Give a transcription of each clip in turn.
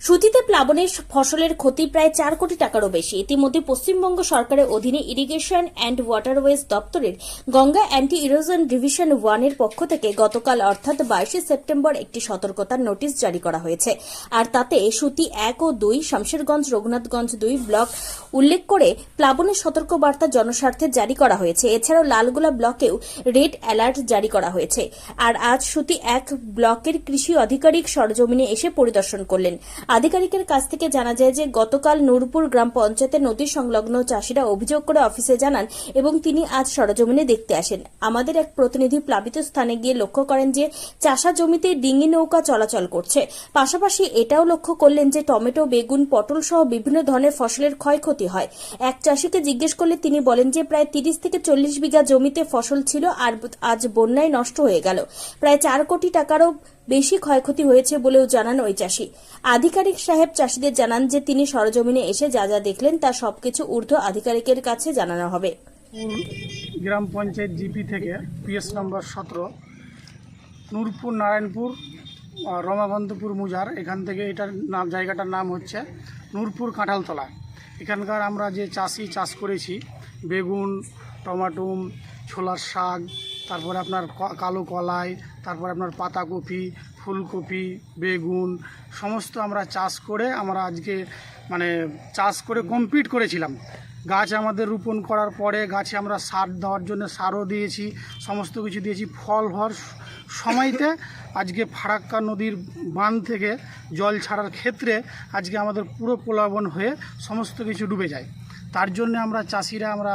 সুতিতে প্লাবনের ফসলের ক্ষতি প্রায় চার কোটি টাকারও বেশি। ইতিমধ্যে পশ্চিমবঙ্গ সরকারের অধীনে ইরিগেশন অ্যান্ড ওয়াটারওয়েজ দপ্তরের গঙ্গা অ্যান্টি ইরোজন ডিভিশন ওয়ানের পক্ষ থেকে গতকাল অর্থাৎ বাইশে সেপ্টেম্বর একটি সতর্কতার নোটিশ জারি করা হয়েছে। আর তাতে সুতি এক ও দুই, শামশেরগঞ্জ, রঘুনাথগঞ্জ দুই ব্লক উল্লেখ করে প্লাবনের সতর্কবার্তা জনস্বার্থে জারি করা হয়েছে। এছাড়াও লালগোলা ব্লকেও রেড অ্যালার্ট জারি করা হয়েছে। আর আজ সুতি এক ব্লকের কৃষি আধিকারিক সরজমিনে এসে পরিদর্শন করলেন। আধিকারিকের কাছ থেকে জানা যায় যে, গতকাল নূরপুর গ্রাম পঞ্চায়েতের নদী সংলগ্ন চাষিরা অভিযোগ করে অফিসে জানান এবং তিনি আজ সরজমিনে দেখতে আসেন। আমাদের এক প্রতিনিধি প্লাবিত স্থানে গিয়ে লক্ষ্য করেন যে, চাষা জমিতে ডিঙি নৌকা চলাচল করছে। পাশাপাশি এটাও লক্ষ্য করলেন যে, টমেটো, বেগুন, পটল সহ বিভিন্ন ধরনের ফসলের ক্ষয়ক্ষতি হয়। এক চাষিকে জিজ্ঞেস করলে তিনি বলেন যে, প্রায় তিরিশ থেকে চল্লিশ বিঘা জমিতে ফসল ছিল আর আজ বন্যায় নষ্ট হয়ে গেল। প্রায় চার কোটি টাকারও বেশি ক্ষয়ক্ষতি হয়েছে বলেও জানান ওই চাষি। আধিকারিক সাহেব চাষিদের জানান যে তিনি সরজমিনে এসে যা যা দেখলেন তা সবকিছু ঊর্ধ্ব আধিকারিকের কাছে জানানো হবে। গ্রাম পঞ্চায়েত জিপি থেকে পিএস নম্বর সতেরো নূরপুর নারায়ণপুর আহ, রমাকান্তপুর মুজার এখান থেকে এটার নাম জায়গাটার নাম হচ্ছে নূরপুর কাঁঠালতলা। এখানকার আমরা যে চাষি চাষ করেছি বেগুন টমাটুম ছোলার শাক তারপরে আপনার কালো কলাই, তারপরে আপনার পাতাকপি, ফুলকপি, বেগুন, সমস্ত আমরা চাষ করে আমরা আজকে মানে চাষ করে কমপ্লিট করেছিলাম। গাছ আমাদের রোপণ করার পরে গাছে আমরা সার দেওয়ার জন্য সারও দিয়েছি, সমস্ত কিছু দিয়েছি। ফল ভর সময়তে আজকে ফারাক্কা নদীর বাঁধ থেকে জল ছাড়ার ক্ষেত্রে আজকে আমাদের পুরো প্লাবন হয়ে সমস্ত কিছু ডুবে যায়। তার জন্য আমরা চাষিরা, আমরা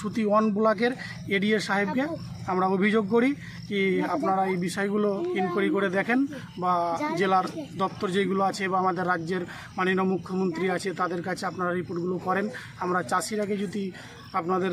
সুতি ওয়ান ব্লকের এডিএ সাহেবকে আমরা অভিযোগ করি কি আপনারা এই বিষয়গুলো ইনকোয়ারি করে দেখেন বা জেলার দপ্তর যেগুলো আছে বা আমাদের রাজ্যের মাননীয় মুখ্যমন্ত্রী আছে তাদের কাছে আপনারা রিপোর্টগুলো করেন। আমরা চাষিরাকে যদি আপনাদের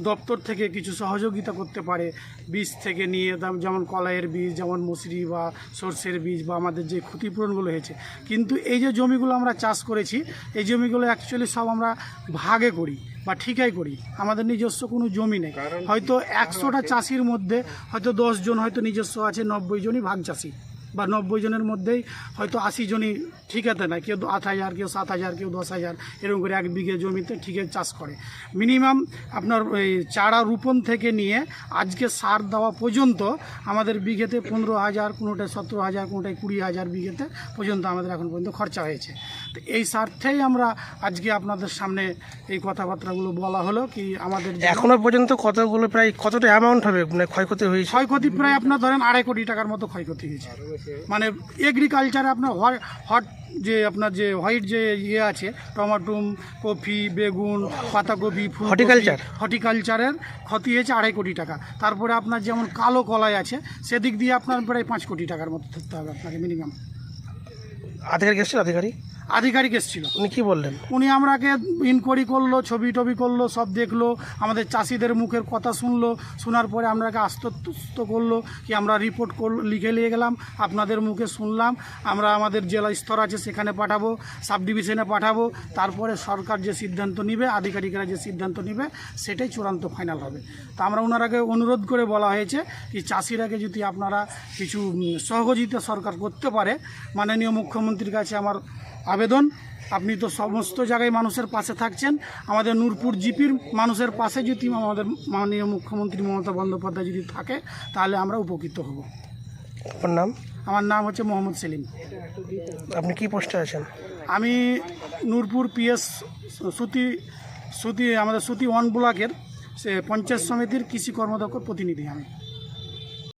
দপ্তর থেকে কিছু সহযোগিতা করতে পারে। বীজ থেকে নিয়ে দাম- যেমন কলাইয়ের বীজ যেমন মুসরি বা সর্ষের বীজ বা আমাদের যে ক্ষতিপূরণগুলো হয়েছে। কিন্তু এই যে জমিগুলো আমরা চাষ করেছি এই জমিগুলো অ্যাকচুয়ালি সব আমরা ভাগে করি বা ঠিকাই করি। আমাদের নিজস্ব কোনো জমি নেই। হয়তো একশোটা চাষির মধ্যে হয়তো দশ জন হয়তো নিজস্ব আছে নব্বই জনই ভাগ চাষি। বা নব্বই জনের মধ্যেই হয়তো আশি জনই ঠিকাতে না, কেউ আট হাজার, কেউ সাত হাজার, কেউ দশ হাজার, এরকম করে এক বিঘে জমিতে ঠিকে চাষ করে। মিনিমাম আপনার ওই চারা রোপণ থেকে নিয়ে আজকে সার দেওয়া পর্যন্ত আমাদের বিঘেতে পনেরো হাজার, কোনোটায় সতেরো হাজার, কোনোটায় কুড়ি হাজার বিঘেতে পর্যন্ত আমাদের এখন পর্যন্ত খরচা হয়েছে। এই স্বার্থেই আমরা আজকে আপনাদের সামনে এই কথাবার্তাগুলো বলা হলো কি আমাদের এখনও পর্যন্ত কতগুলো প্রায় কতটা অ্যামাউন্ট হবে? মানে ক্ষয়ক্ষতি হয়েছে? ক্ষয়ক্ষতি প্রায় আপনার ধরেন আড়াই কোটি টাকার মতো ক্ষয়ক্ষতি হয়েছে। মানে এগ্রিকালচারে আপনার হট হট যে আপনার যে হোয়াইট যে ইয়ে আছে টমাটুম কফি বেগুন পাতাকপি Horticulture? হর্টিকালচারের ক্ষতি হয়েছে আড়াই কোটি টাকা। তারপরে আপনার যেমন কালো কলাই আছে সেদিক দিয়ে আপনার প্রায় পাঁচ কোটি টাকার মতো ধরতে হবে আপনাকে মিনিমাম আধিকারিক এসেছিল আধিকারিক? আধিকারিক এসেছিল। উনি কি বললেন? উনি আমরাকে ইনকোয়ারি করল ছবি টবি করল সব দেখল আমাদের চাষিদের মুখের কথা শুনলো শোনার পরে আমরাকে আশ্বস্ত করল কি আমরা রিপোর্ট করল লিখে নিয়ে গেলাম আপনাদের মুখে শুনলাম আমরা আমাদের জেলা স্তর আছে সেখানে পাঠাবো সাব ডিভিশনে পাঠাবো তারপরে সরকার যে সিদ্ধান্ত নিবে আধিকারিকরা যে সিদ্ধান্ত নিবে সেটাই চূড়ান্ত ফাইনাল হবে। তা আমরা ওনারাকে অনুরোধ করে বলা হয়েছে কি চাষিরাকে যদি আপনারা কিছু সহযোগিতা সরকার করতে পারে মাননীয় মুখ্যমন্ত্রীর কাছে আমার আবেদন। আপনি তো সমস্ত জায়গায় মানুষের পাশে থাকছেন। আমাদের নূরপুর জিপির মানুষের পাশে যদি আমাদের মাননীয় মুখ্যমন্ত্রী মমতা বন্দ্যোপাধ্যায় যদি থাকে তাহলে আমরা উপকৃত হব। আপনার নাম? আমার নাম হচ্ছে মোহাম্মদ সেলিম। আপনি কি পোস্টে আছেন? আমি নূরপুর পিএস সুতি সুতি আমাদের সুতি ওয়ান ব্লকের সে পঞ্চায়েত সমিতির কৃষি কর্মদক্ষ প্রতিনিধি আমি।